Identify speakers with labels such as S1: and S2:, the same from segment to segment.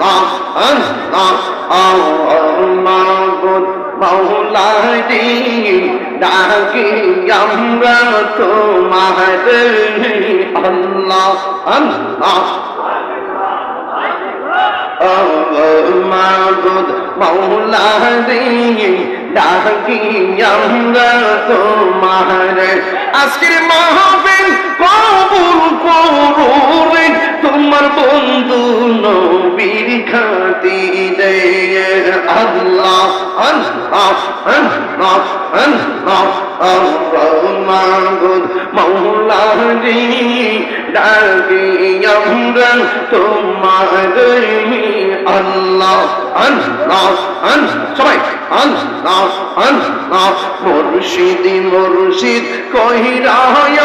S1: আল্লাহ আল্লাহ মাবুদ মৌলারি ডাকি আমরা তোমার আল্লাহ আল্লাহ। মাবুদ মৌলারি ডাকি আমরা তোমার আজকের মাহফিল কবুল করুন। তোমার বন্ধু নবীর খাতি দে আল্লাহ আল্লাহ আল্লাহ আল্লাহ মাবুদ মৌলারি ডাকি আমরা তোমার আল্লাহ আল্লাহ সবাই আল্লাহ আল্লাহ মুর্শিদি মুর্শিদ কহিরায়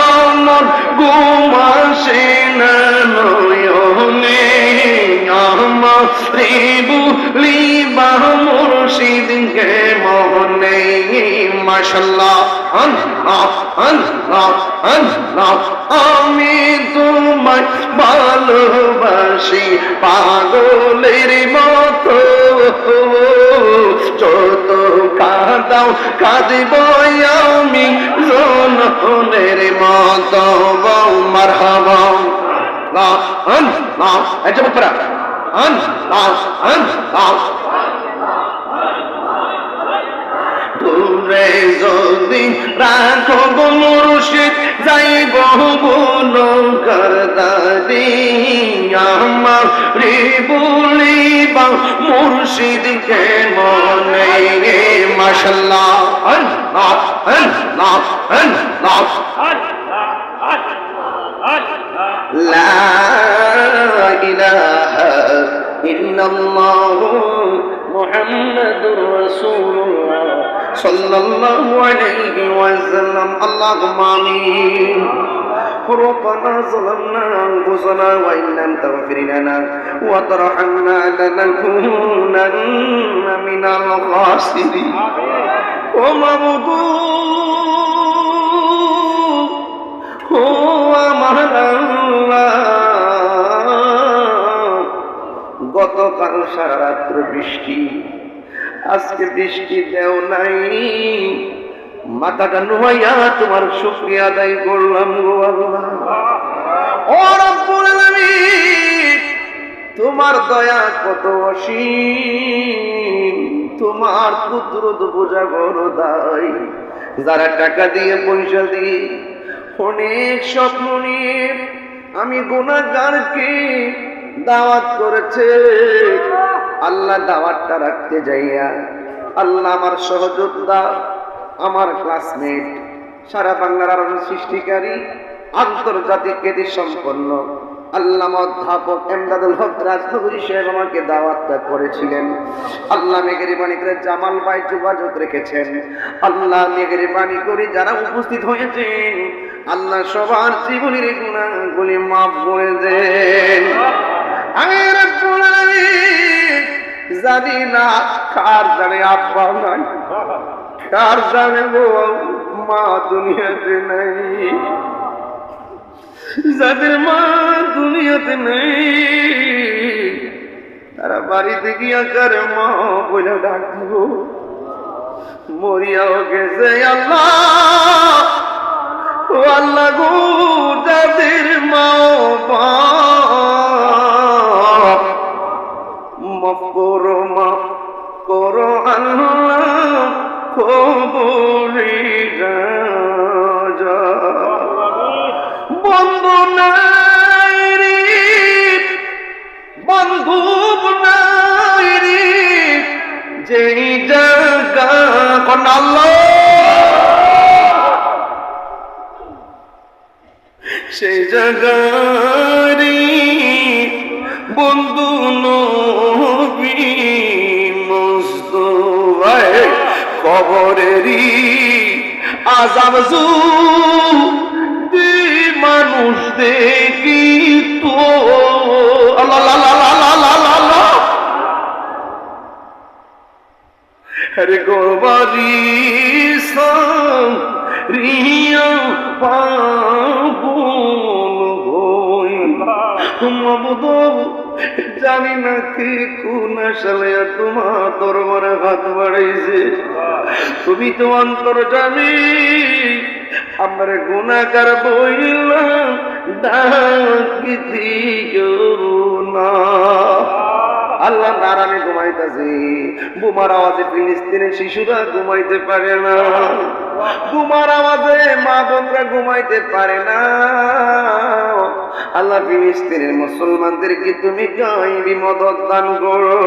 S1: মন গুমাসে নয়নে আমি তোমায় ভালোবাসি পাগলের মতো। যত কাঁদাও, কাঁদিব আমি জননের মতো। মার হবা আল্লাহ এটা পড়া আল্লাহ আল্লাহ দূরে যদি রাখো গো মুর্শিদ যাই বহু নৌকারদারি আমার রে বলিবা মুর্শিদ কে মনে রে? মাশাল্লাহ। আল্লাহ আল্লাহ আল্লাহ আল্লাহ আল্লাহ إلا الله محمد رسول الله صلى الله عليه وسلم. اللهم آمين. ربنا ظلمنا أنفسنا وإن لم تغفر لنا وترحمنا لنكونن من الخاسرين. ومبدو সারা রাত্র বৃষ্টি। আজকে বৃষ্টি দেও নাই। মাথাটা নুয়াইয়া তোমার শুক্রিয়া আদায় করলাম গো আল্লাহ। তোমার দয়া কত অসীম। তোমার কুদরত বোঝা বড় দায়। যারা টাকা দিয়ে, পয়সা দিয়ে অনেক স্বপ্ন নিয়ে আমি গুণাগারকে দাওয়াত করেছে। আল্লাহ দাওয়াতটা রাখতে যাইয়া আল্লাহ আমার সহযোদ্ধা, আমার ক্লাসমেট সারা বাংলার আরও সৃষ্টিকারী, আন্তর্জাতিক খ্যাতি সম্পন্ন আল্লাহ অধ্যাপক এমদাদুল হক রাজনগরী সাহেব আমাকে দাওয়াতটা করেছিলেন। আল্লাহ মেঘেরি বাণী করে জামাল ভাই যোগাযোগ রেখেছেন। আল্লাহ মেঘেরি বাণী করে যারা উপস্থিত হয়েছেন আল্লাহ সবার জীবনের গুণাগুলি মাফ করে দেন। আমি জানি না কার জানে আব্বা নাই, কার জানে গো মা দুনিয়াতে নাই। যাদের মা দুনিয়াতে নেই, তারা বাড়িতে গিয়া কার মা বলে ডাক দিব। মরিয়াও গেছে, আল্লাহ। আল্লাহ গো, যাদের মা বাপ। বান্ধব নাই রে যেই জায়গা কোন সেই জায়গারি বন্ধু নবী মুস্তফায় কবরেরই আজাব দি মানুষ দেখি তো হরে গোবারি রিয়া জানি না কে কোন আসলে তোমার দরবারে হাত বাড়াইছে। তুমি তো অন্তর জানি আমার গুণাকার দিও না। আল্লাহ নারানে ঘুমাইতেছে। বোমার আওয়াজে ফিলিস্তিনের শিশুরা ঘুমাইতে পারে না। বোমার আওয়াজে মা বোনরা ঘুমাইতে পারে না। আল্লাহ ফিলিস্তিনের মুসলমানদেরকে তুমি গাইবি মদত দান করো।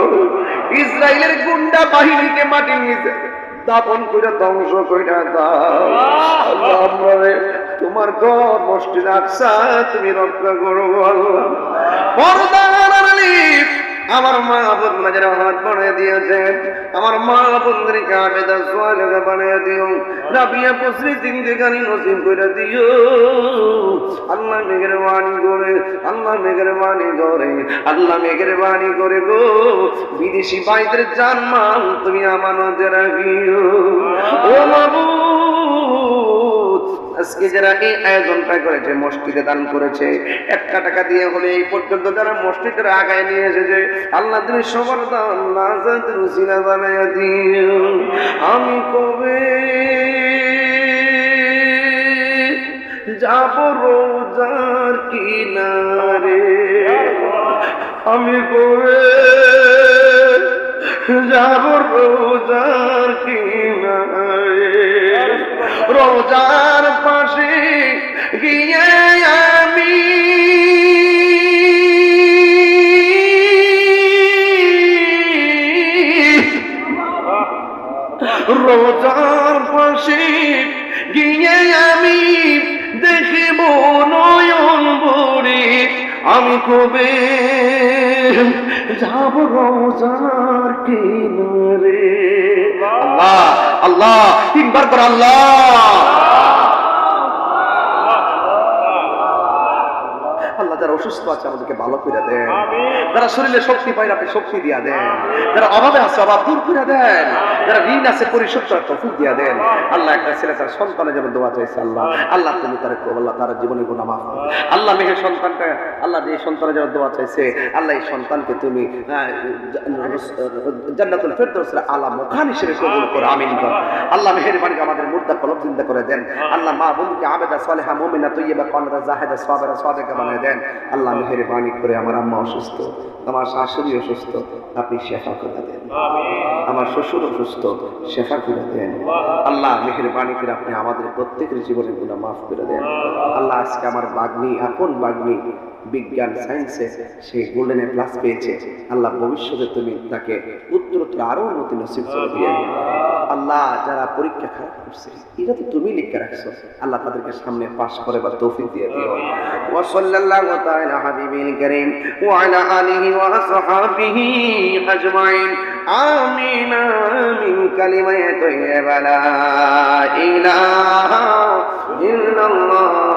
S1: ইসরায়েলের গুন্ডা বাহিনীকে মাটির নিচে দাপন করে ধ্বংস করে দাও। তোমার ঘর মসজিদ আকসা তুমি রক্ষা করো আল্লাহ। আমার মা যারা হাত বানিয়ে দিয়েছেন। আমার মা বোনদেরকে আবেদা দিও। রাবিয়া নসিব করে দিও। আল্লাহ মেঘের বাণী করে, আল্লাহ মেঘের বাণী করে, আল্লাহ মেঘের বাণী করে গো। বিদেশি বাইদের জান মাল তুমি আমানতে রাখিও। ও মাবুদ আজকে যারা এই আয়োজনটা করেছে, মসজিদে দান করেছে। একটা টাকা দিয়ে হলে এই পর্যন্ত যারা মসজিদের আগায় নিয়ে এসেছে, আল্লাহ তুমি সবার দান আমি কবে যাব রোজার কিনারে? আমি কবে যাব রোজার কিনারে? রোজার আমি কবে যাব রোজার কিনারে? আল্লাহ আল্লাহ তিনবার করে আল্লাহ আল্লাহ যারা অসুস্থ আছে আমাদেরকে ভালো করে দেন। যারা শরীরে শক্তি পায় আপনি শক্তি দিয়া দেন। যারা অভাবে আছে অভাব দূর করে দেন। যারা ঋণ আছে পরিশোধ করার তফুক দিয়া দেন। আল্লাহ একটা ছেলে তার সন্তানের জন্য দোয়া চাইছে আল্লাহ। আল্লাহ তুমি তার আল্লাহ তার জীবনে গুণা মাফ আল্লাহ মেহের সন্তানটা আল্লাহ যে সন্তানের জন্য দোয়া চাইছে আল্লাহ এই সন্তানকে তুমি জান্নাতুল ফেরদৌসের আলা মুখান হিসেবে কবুল করো। আমিন কর। আল্লাহ মেহেরবানিকে আমাদের মুর্দা কলব জিন্দা করে দেন। আল্লাহ মা বন্ধুকে আবেদা সালেহা মুমিনা তৈয়বা কনরা জাহেদা সাবেরা সাদেকা বানিয়ে দেন। আল্লাহ মেহরবানি করে আমার আম্মা অসুস্থ, আমার শাশুড়ি অসুস্থ, আপনি শেফা করে দেন। আমার শ্বশুর অসুস্থ, শেফা করে দেন। আল্লাহ মেহরবানি করে আপনি আমাদের প্রত্যেকের জীবনে গুলো মাফ করে দেন। আল্লাহ আজকে আমার বাগ্নি, আপন বাগ্নি বিজ্ঞান সায়েন্সে সে গোল্ডেন প্লাস পেয়েছে আল্লাহ ভবিষ্যতে তুমি তাকে উত্তরোত্তর আরো উন্নতি নসিব করে দিয়ে আল্লাহ যারা পরীক্ষা খারাপ করছে এটা তো তুমি লিখে রাখছো আল্লাহ তাদেরকে সামনে পাশ করে বা তৌফিক দিয়ে দিও وصلى الله تعالى على حبيبه الكريم وعلى آله وأصحابه أجمعين آمين آمين كلمة طيبة لا إله إلا الله